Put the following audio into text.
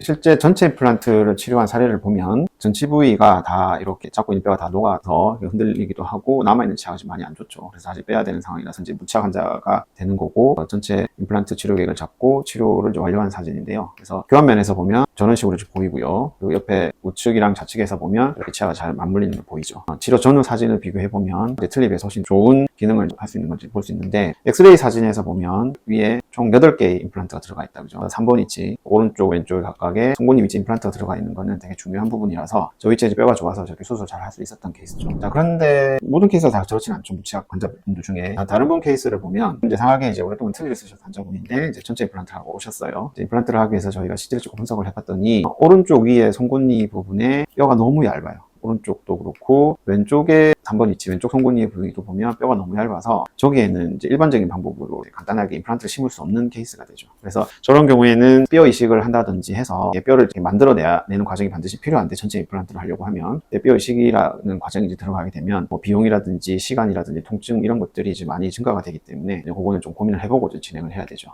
실제 전체 임플란트를 치료한 사례를 보면 전치 부위가 다 이렇게 잡고 있는 뼈가 다 녹아서 흔들리기도 하고 남아있는 치아가 좀 많이 안 좋죠. 그래서 다시 빼야 되는 상황이라서 이제 무치아 환자가 되는 거고 어, 전체 임플란트 치료 계획을 잡고 치료를 완료한 사진인데요. 그래서 교환면에서 보면 저런 식으로 이렇게 보이고요. 그리고 옆에 우측이랑 좌측에서 보면 이렇게 치아가 잘 맞물리는 거 보이죠. 어, 치료 전후 사진을 비교해 보면 틀립에 훨씬 좋은 기능을 할 수 있는 건지 볼 수 있는데 엑스레이 사진에서 보면 위에 총 8개의 임플란트가 들어가 있다. 그죠? 3번 위치, 오른쪽, 왼쪽 각각에 송곳니 위치 임플란트가 들어가 있는 거는 되게 중요한 부분이라서 저 위치에 뼈가 좋아서 저렇게 수술 잘 할 수 있었던 케이스죠. 자, 그런데 모든 케이스가 다 그렇진 않죠. 무치약 환자분들 중에. 아, 다른 분 케이스를 보면 이제 상하게 이제 오랫동안 틀니를 쓰셨던 환자분인데 이제 전체 임플란트를 하고 오셨어요. 임플란트를 하기 위해서 저희가 CT를 찍고 분석을 해봤 더니 오른쪽 위에 송곳니 부분에 뼈가 너무 얇아요. 오른쪽도 그렇고 왼쪽에 3번 위치 왼쪽 송곳니 부위도 보면 뼈가 너무 얇아서 저기에는 일반적인 방법으로 간단하게 임플란트를 심을 수 없는 케이스가 되죠. 그래서 저런 경우에는 뼈 이식을 한다든지 해서 뼈를 이렇게 만들어내야 내는 과정이 반드시 필요한데 전체 임플란트를 하려고 하면 뼈 이식이라는 과정이 이제 들어가게 되면 뭐 비용이라든지 시간이라든지 통증 이런 것들이 이제 많이 증가가 되기 때문에 그거는 좀 고민을 해보고 좀 진행을 해야 되죠.